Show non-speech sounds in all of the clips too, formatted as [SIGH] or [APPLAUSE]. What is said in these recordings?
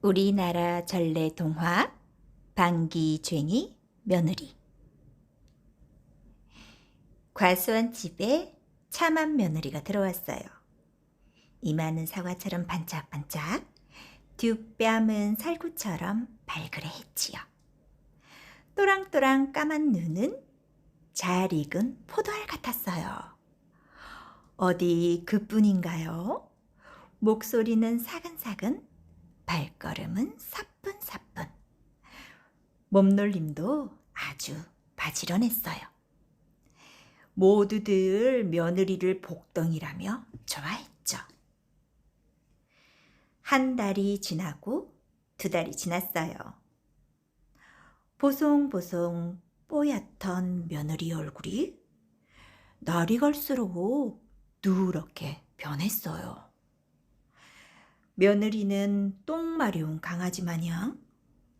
우리나라 전래 동화 방귀쟁이 며느리 과수원 집에 참한 며느리가 들어왔어요. 이마는 사과처럼 반짝반짝, 뒷뺨은 살구처럼 발그레했지요. 또랑또랑 까만 눈은 잘 익은 포도알 같았어요. 어디 그뿐인가요? 목소리는 사근사근, 발걸음은 사뿐사뿐. 몸놀림도 아주 바지런했어요. 모두들 며느리를 복덩이라며 좋아했죠. 한 달이 지나고 두 달이 지났어요. 보송보송 뽀얗던 며느리 얼굴이 날이 갈수록 누렇게 변했어요. 며느리는 똥 마려운 강아지 마냥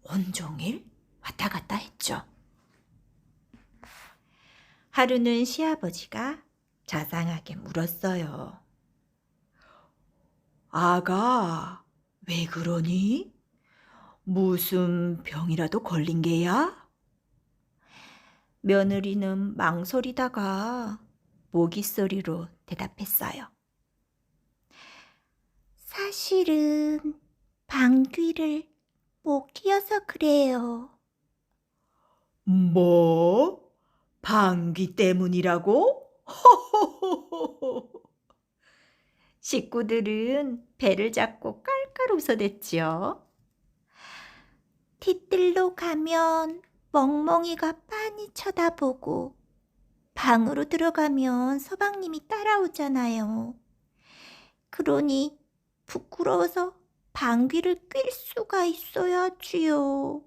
온종일 왔다 갔다 했죠. 하루는 시아버지가 자상하게 물었어요. 아가, 왜 그러니? 무슨 병이라도 걸린 게야? 며느리는 망설이다가 모기 소리로 대답했어요. 사실은 방귀를 못 끼어서 그래요. 뭐? 방귀 때문이라고? [LAUGHS] 식구들은 배를 잡고 깔깔 웃어댔지요. 뒤뜰로 가면 멍멍이가 빤히 쳐다보고 방으로 들어가면 서방님이 따라오잖아요. 그러니 부끄러워서 방귀를 낄 수가 있어야지요.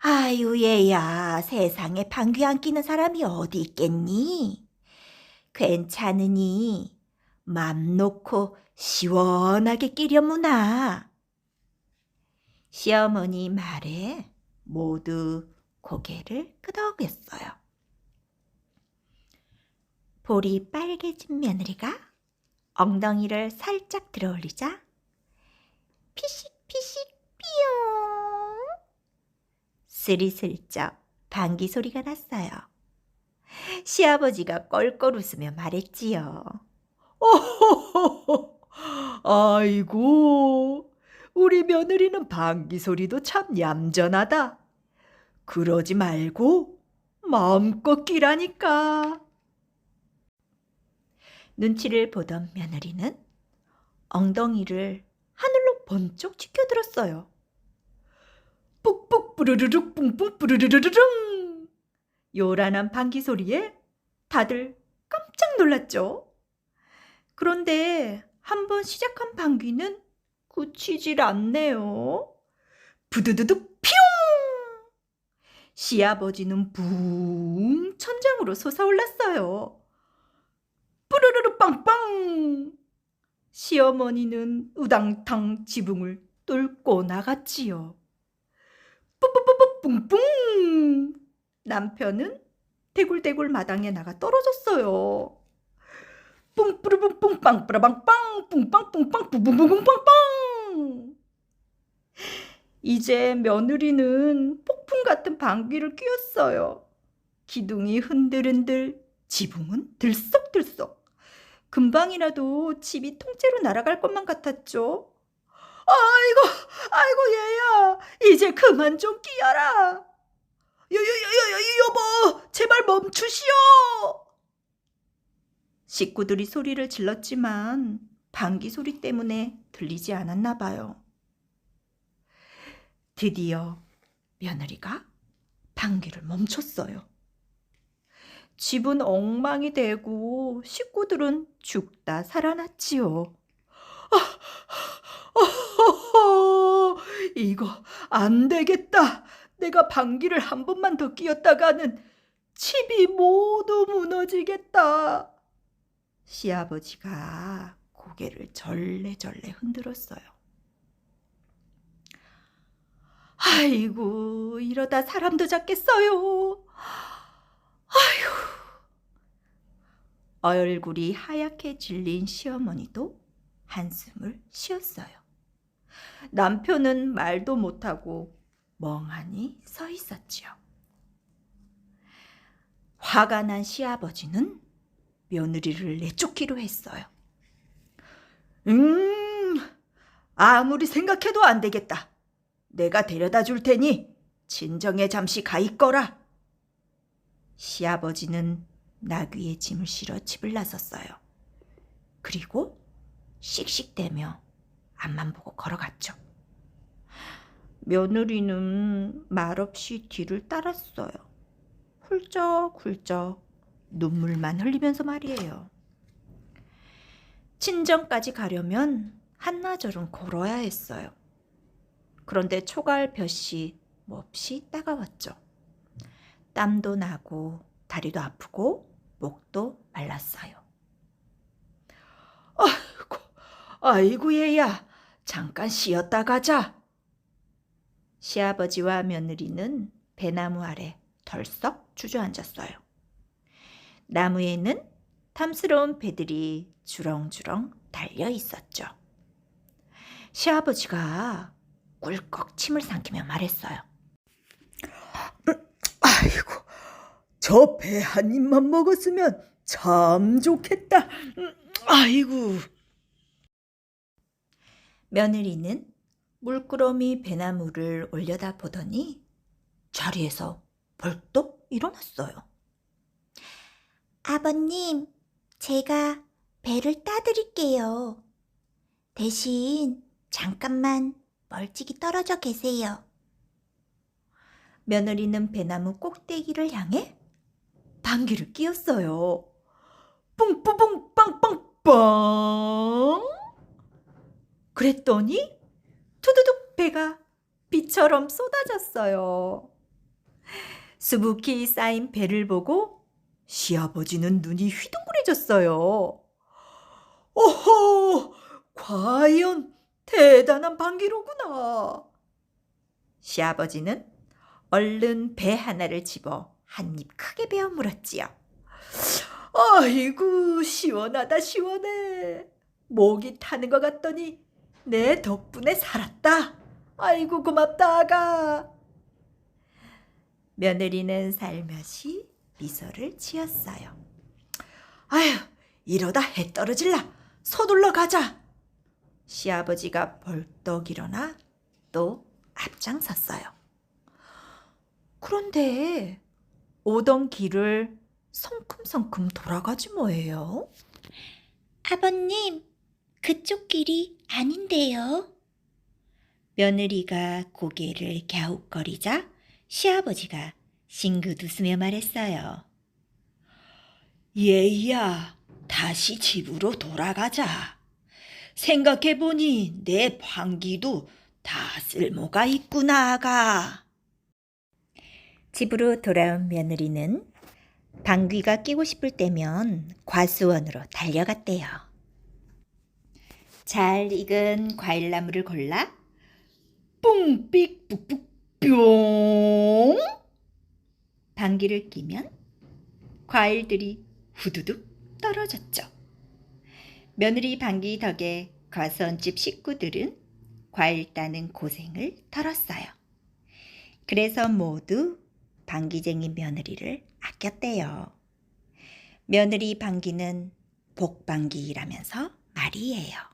아유, 얘야, 세상에 방귀 안 끼는 사람이 어디 있겠니? 괜찮으니 맘 놓고 시원하게 끼려무나. 시어머니 말에 모두 고개를 끄덕였어요. 볼이 빨개진 며느리가 엉덩이를 살짝 들어 올리자 피식피식 삐용 스리슬쩍 방귀 소리가 났어요. 시아버지가 껄껄 웃으며 말했지요. 어허허허. [LAUGHS] 아이고, 우리 며느리는 방귀 소리도 참 얌전하다. 그러지 말고 마음껏 끼라니까. 눈치를 보던 며느리는 엉덩이를 하늘로 번쩍 치켜들었어요. 뿍뿍 뿌르르륵 뿡뿡 뿌르르르르릉. 요란한 방귀 소리에 다들 깜짝 놀랐죠. 그런데 한번 시작한 방귀는 그치질 않네요. 부두두둑 피용. 시아버지는 붕 천장으로 솟아올랐어요. 뿌르르르 빵빵. 시어머니는 우당탕 지붕을 뚫고 나갔지요. 뿌뿌뿌뿌 뿡뿡. 남편은 대굴대굴 마당에 나가 떨어졌어요. 뿡뿌르뿡뿡 빵뿌라빵빵 뿡빵뿡빵 뿌뿡뿡뿡빵빵. 이제 며느리는 폭풍 같은 방귀를 뀌었어요. 기둥이 흔들흔들, 지붕은 들썩들썩. 금방이라도 집이 통째로 날아갈 것만 같았죠. 아이고, 아이고, 얘야. 이제 그만 좀 끼어라. 여여여여 여보, 제발 멈추시오. 식구들이 소리를 질렀지만 방귀 소리 때문에 들리지 않았나 봐요. 드디어 며느리가 방귀를 멈췄어요. 집은 엉망이 되고 식구들은 죽다 살아났지요. 어허허, [LAUGHS] 이거 안 되겠다. 내가 방귀를 한 번만 더 끼었다가는 집이 모두 무너지겠다. 시아버지가 고개를 절레절레 흔들었어요. 아이고, 이러다 사람도 잡겠어요. 아휴. 얼굴이 하얗게 질린 시어머니도 한숨을 쉬었어요. 남편은 말도 못하고 멍하니 서 있었지요. 화가 난 시아버지는 며느리를 내쫓기로 했어요. 음, 아무리 생각해도 안 되겠다. 내가 데려다 줄 테니 진정에 잠시 가 있거라. 시아버지는 나귀에 짐을 실어 집을 나섰어요. 그리고 씩씩대며 앞만 보고 걸어갔죠. 며느리는 말없이 뒤를 따랐어요. 훌쩍훌쩍 눈물만 흘리면서 말이에요. 친정까지 가려면 한나절은 걸어야 했어요. 그런데 초가을 볕이 몹시 따가웠죠. 땀도 나고 다리도 아프고 목도 말랐어요. 아이고, 아이고 얘야, 잠깐 쉬었다 가자. 시아버지와 며느리는 배나무 아래 덜썩 주저앉았어요. 나무에는 탐스러운 배들이 주렁주렁 달려 있었죠. 시아버지가 꿀꺽 침을 삼키며 말했어요. 아이고, 저 배 한 입만 먹었으면 참 좋겠다. 음, 아이고. 며느리는 물끄러미 배나무를 올려다 보더니 자리에서 벌떡 일어났어요. 아버님, 제가 배를 따드릴게요. 대신 잠깐만 멀찍이 떨어져 계세요. 며느리는 배나무 꼭대기를 향해 방귀를 뀌었어요. 뿡뿡뿡 빵빵빵. 그랬더니 투두둑 배가 비처럼 쏟아졌어요. 수북히 쌓인 배를 보고 시아버지는 눈이 휘둥그레졌어요. 오호, 과연 대단한 방귀로구나. 시아버지는 얼른 배 하나를 집어 한 입 크게 베어 물었지요. 아이고, 시원하다, 시원해. 목이 타는 것 같더니 내 덕분에 살았다. 아이고, 고맙다, 아가. 며느리는 살며시 미소를 지었어요. 아휴, 이러다 해 떨어질라. 서둘러 가자. 시아버지가 벌떡 일어나 또 앞장섰어요. 그런데 오던 길을 성큼성큼 돌아가지 뭐예요? 아버님, 그쪽 길이 아닌데요. 며느리가 고개를 갸웃거리자 시아버지가 싱긋 웃으며 말했어요. 얘야, 다시 집으로 돌아가자. 생각해보니 내 방귀도 다 쓸모가 있구나, 아가. 집으로 돌아온 며느리는 방귀가 끼고 싶을 때면 과수원으로 달려갔대요. 잘 익은 과일나무를 골라 뿡삑 뿡뿡 뿅. 방귀를 끼면 과일들이 후두둑 떨어졌죠. 며느리 방귀 덕에 과수원집 식구들은 과일 따는 고생을 덜었어요. 그래서 모두 방귀쟁이 며느리를 아꼈대요. 며느리 방귀는 복방귀라면서 말이에요.